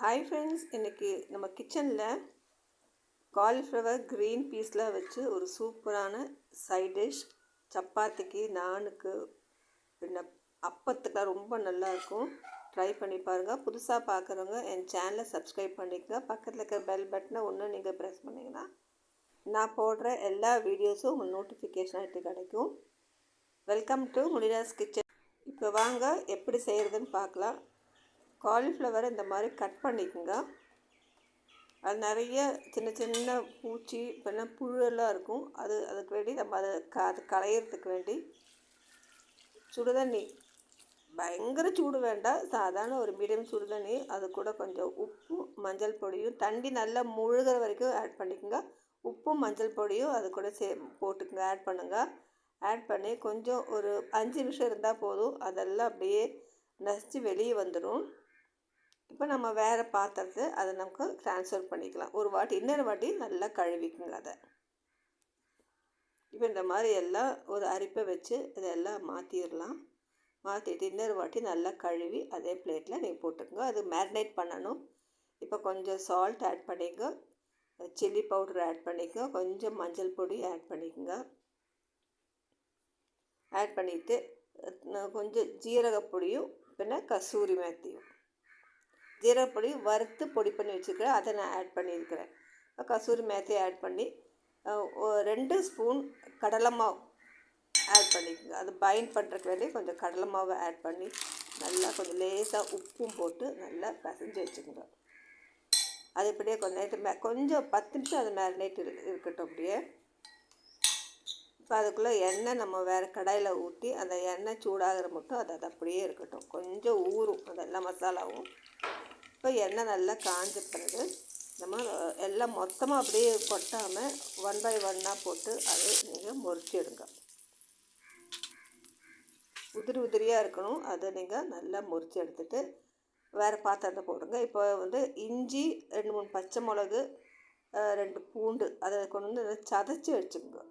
Hi friends இன்றைக்கி நம்ம கிச்சனில் காலிஃப்ளவர் க்ரீன் பீஸ்லாம் வச்சு ஒரு சூப்பரான சைட் டிஷ் சப்பாத்திக்கு நானுக்கு பின்ன அப்பத்துக்கெலாம் ரொம்ப நல்லாயிருக்கும் ட்ரை பண்ணி பாருங்கள் புதுசாக பார்க்குறவங்க என் சேனலை சப்ஸ்கிரைப் பண்ணிக்கங்க. பக்கத்தில் இருக்கிற பெல் பட்டனை ஒன்று நீங்கள் ப்ரெஸ் பண்ணிங்கன்னா நான் போடுற எல்லா வீடியோஸும் உங்களுக்கு நோட்டிஃபிகேஷன் ஆகிட்டு கிடைக்கும். வெல்கம் டு முனிராஸ் கிச்சன் இப்போ வாங்க எப்படி செய்கிறதுன்னு பார்க்கலாம். காலிஃப்ளவரை இந்த மாதிரி கட் பண்ணிக்கோங்க. அது நிறைய சின்ன சின்ன பூச்சி பின்ன புழுவெல்லாம் இருக்கும். அது அதுக்கு வேண்டி நம்ம அதை க அது களையிறதுக்கு வேண்டி சுடுதண்ணி. பயங்கர சூடு வேண்டாம். சாதாரண ஒரு மீடியம் சுடுதண்ணி. அது கூட கொஞ்சம் உப்பு மஞ்சள் பொடியும் தண்ணி நல்லா முழுகிற வரைக்கும் ஆட் பண்ணிக்கோங்க. உப்பும் மஞ்சள் பொடியும் அது கூட சே போட்டுக்கோங்க. ஆட் பண்ணுங்கள் ஆட் பண்ணி கொஞ்சம் ஒரு அஞ்சு நிமிஷம் இருந்தால் போதும். அதெல்லாம் அப்படியே நசிச்சு வெளியே வந்துடும் இப்போ நம்ம வேறு பாத்திரத்தை அதை நமக்கு ட்ரான்ஸ்ஃபர் பண்ணிக்கலாம். ஒரு வாட்டி இன்னொரு வாட்டி நல்லா கழுவிக்குங்க அதை. இப்போ இந்த மாதிரி எல்லாம் ஒரு அரிப்பை வச்சு இதெல்லாம் மாற்றிடலாம் மாற்றிட்டு இன்னொரு வாட்டி நல்லா கழுவி அதே பிளேட்டில் நீங்கள் போட்டுக்கோங்க. அது மேரினேட் பண்ணணும். இப்போ கொஞ்சம் சால்ட் ஆட் பண்ணிக்கோ. சில்லி பவுடர் ஆட் பண்ணிக்கோ. கொஞ்சம் மஞ்சள் பொடி ஆட் பண்ணிக்கோங்க. ஆட் பண்ணிவிட்டு கொஞ்சம் ஜீரகப்பொடியும் பின்ன கசூரி மேத்தியும். ஜீரகப்பொடி வறுத்து பொடி பண்ணி வச்சுருக்கிறேன். அதை நான் ஆட் பண்ணியிருக்கிறேன். கசூரி மேத்தையை ஆட் பண்ணி ரெண்டு ஸ்பூன் கடலை மாவு ஆட் பண்ணிக்கோங்க. அது பைண்ட் பண்ணுறதுக்கு வேண்டிய கொஞ்சம் கடலை மாவை ஆட் பண்ணி நல்லா கொஞ்சம் லேசாக உப்பும் போட்டு நல்லா பிசைஞ்சு வச்சுக்கோங்க. அது இப்படியே கொஞ்சம் நேரத்து மே கொஞ்சம் பத்து நிமிஷம் அது மேரினேட் இருக்கட்டும் அப்படியே. இப்போ அதுக்குள்ளே எண்ணெய் நம்ம வேறு கடாயில் ஊற்றி அந்த எண்ணெய் சூடாகிற மட்டும் அது அது அப்படியே இருக்கட்டும். கொஞ்சம் ஊறும். அதெல்லாம் மசாலாவும். இப்போ எண்ணெய் நல்லா காஞ்ச பிறகு நம்ம எல்லாம் மொத்தமாக அப்படியே கொட்டாமல் ஒன் பை ஒன்னாக போட்டு அதை நீங்கள் முறிச்சிடுங்க உதிரி உதிரியாக இருக்கணும். அதை நீங்கள் நல்லா முறித்து எடுத்துகிட்டு வேறு பாத்திரத்தை போடுங்க. இப்போ வந்து இஞ்சி ரெண்டு மூணு பச்சை மிளகு ரெண்டு பூண்டு அதை கொண்டு வந்து சதைச்சி வச்சுக்கோங்க.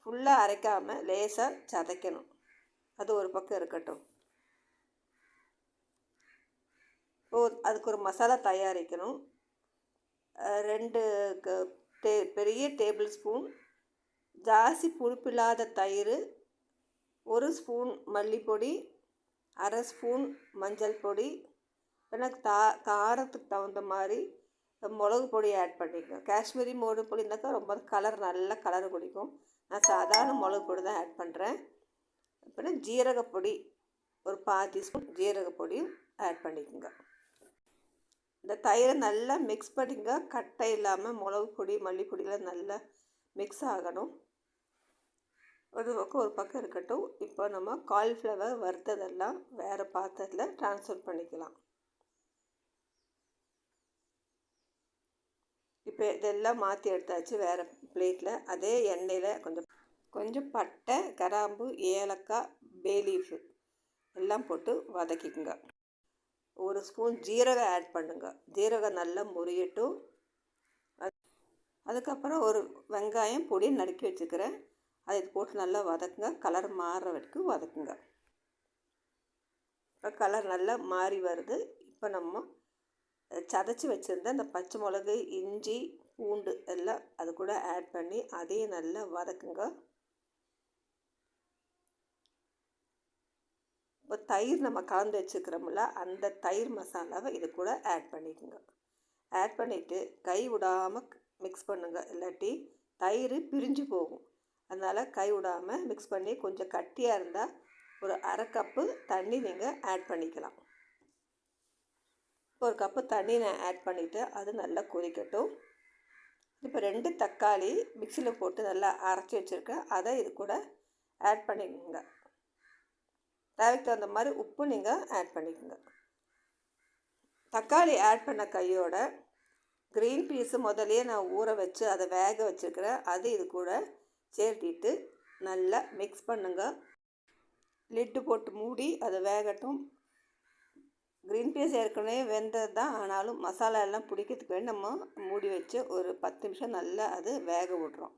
ஃபுல்லாக அரைக்காமல் லேசாக சதைக்கணும். அது ஒரு பக்கம் இருக்கட்டும். இப்போது அதுக்கு ஒரு மசாலா தயாரிக்கணும். ரெண்டு டே பெரிய டேபிள் ஸ்பூன் ஜாஸ்தி புளிப்பில்லாத தயிர் ஒரு ஸ்பூன் மல்லிப்பொடி அரை ஸ்பூன் மஞ்சள் பொடி எனக்கு தா காரத்துக்கு தகுந்த மாதிரி மிளகு பொடி ஆட் பண்ணிக்கோங்க. காஷ்மீரி மிளகு பொடி இருந்தாக்கா ரொம்ப கலர் நல்ல கலர் பிடிக்கும் நான் சாதாரண மிளகு பொடி தான் ஆட் பண்ணுறேன் அப்புறம் ஜீரகப்பொடி ஒரு பாதி ஸ்பூன் ஜீரகப்பொடியும் ஆட் பண்ணிக்கோங்க. இந்த தயிரை நல்லா மிக்ஸ் பண்ணிங்க. கட்டை இல்லாமல் மிளகு பொடி மல்லிப்பொடியெலாம் நல்லா மிக்ஸ் ஆகணும். ஒரு பக்கம் ஒரு பக்கம் இருக்கட்டும். இப்போ நம்ம காலிஃப்ளவர் வறுத்ததெல்லாம் வேறு பாத்திரத்தில் ட்ரான்ஸ்ஃபர் பண்ணிக்கலாம். இப்போ இதெல்லாம் மாற்றி எடுத்தாச்சு வேறு பிளேட்டில் அதே எண்ணெயில் கொஞ்சம் கொஞ்சம் பட்டை கராம்பு ஏலக்காய் பேலீஃபு எல்லாம் போட்டு வதக்கிக்குங்க. ஒரு ஸ்பூன் ஜீரகம் ஆட் பண்ணுங்க. ஜீரகம் நல்லா முறியட்டும். அதுக்கப்புறம் ஒரு வெங்காயம் பொடி நறுக்கி வச்சுக்கிறேன். அதை போட்டு நல்லா வதக்குங்க. கலர் மாறுற வரைக்கும் வதக்குங்க. இப்போ கலர் நல்லா மாறி வருது. இப்போ நம்ம சதைச்சி வச்சுருந்த அந்த பச்சை மிளகு இஞ்சி பூண்டு எல்லாம் அது கூட ஆட் பண்ணி அதையும் நல்லா வதக்குங்க. இப்போ தயிர் நம்ம கலந்து வச்சுக்கிறோம்ல அந்த தயிர் மசாலாவை இது கூட ஆட் பண்ணிக்கோங்க. ஆட் பண்ணிவிட்டு கை விடாமல் மிக்ஸ் பண்ணுங்கள் இல்லாட்டி தயிர் பிரிஞ்சு போகும். அதனால் கை விடாமல் மிக்ஸ் பண்ணி கொஞ்சம் கட்டியாக இருந்தால் ஒரு அரை கப்பு தண்ணி நீங்கள் ஆட் பண்ணிக்கலாம். ஒரு கப்பு தண்ணி நான் ஆட் பண்ணிவிட்டு அது நல்லா கொதிக்கட்டும். இப்போ ரெண்டு தக்காளி மிக்சியில் போட்டு நல்லா அரைச்சி வச்சுருக்கேன். அதை இது கூட ஆட் பண்ணிக்கோங்க. தேவைக்கு தகுந்த மாதிரி உப்பு நீங்கள் ஆட் பண்ணிக்கோங்க. தக்காளி ஆட் பண்ண கையோட க்ரீன் பீஸு முதலே நான் ஊற வச்சு அதை வேக வச்சுருக்கிறேன். அது இது கூட சேர்த்திட்டு நல்லா மிக்ஸ் பண்ணுங்கள் லிட்டு போட்டு மூடி அதை வேகட்டும். க்ரீன் பீஸ் ஏற்கனவே வெந்தது தான். ஆனாலும் மசாலா எல்லாம் பிடிக்கிறதுக்கு வேண்டி நம்ம மூடி வச்சு ஒரு பத்து நிமிஷம் நல்லா அது வேக விட்றோம்.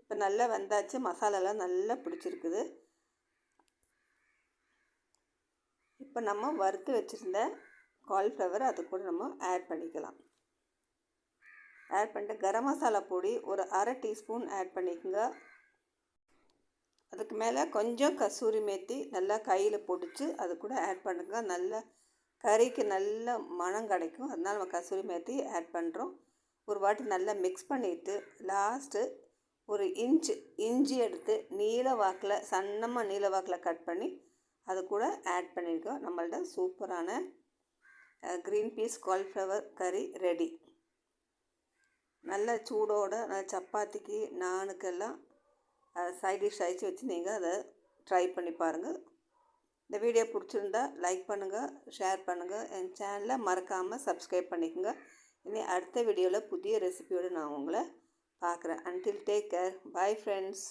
இப்போ நல்லா வெந்தாச்சு மசாலாலாம் நல்லா பிடிச்சிருக்குது. இப்போ நம்ம வறுத்து வச்சுருந்த காலிஃப்ளவர் அது கூட நம்ம ஆட் பண்ணிக்கலாம். ஆட் பண்ணிட்டு கரம் மசாலா பொடி ஒரு அரை டீஸ்பூன் ஆட் பண்ணிக்கோங்க. அதுக்கு மேலே கொஞ்சம் கசூரி மேத்தி நல்லா கையில் பொடிச்சு அது கூட ஆட் பண்ணுங்க. நல்ல கறிக்கு நல்ல மனம் கிடைக்கும். அதனால் நம்ம கசூரி மேத்தி ஆட் பண்ணுறோம் ஒரு வாட்டி நல்லா மிக்ஸ் பண்ணிவிட்டு லாஸ்ட்டு ஒரு இன்ச்சு இஞ்சி எடுத்து நீல வாக்கில் சன்னமாக நீல வாக்கில் கட் பண்ணி அது கூட ஆட் பண்ணியிருக்கோம். நம்மள்ட சூப்பரான க்ரீன் பீஸ் கால்ஃப்ளவர் கறி ரெடி நல்ல சூடோட நல்ல சப்பாத்திக்கு நானுக்கெல்லாம் சைட் டிஷ் அழிச்சு வச்சு நீங்கள் அதை ட்ரை பண்ணி பாருங்கள் இந்த வீடியோ பிடிச்சிருந்தா லைக் பண்ணுங்கள் ஷேர் பண்ணுங்கள் என் சேனலை மறக்காமல் சப்ஸ்கிரைப் பண்ணிக்கோங்க. இனி அடுத்த வீடியோவில் புதிய ரெசிபியோடு நான் உங்களை பார்க்குறேன். Until take care bye friends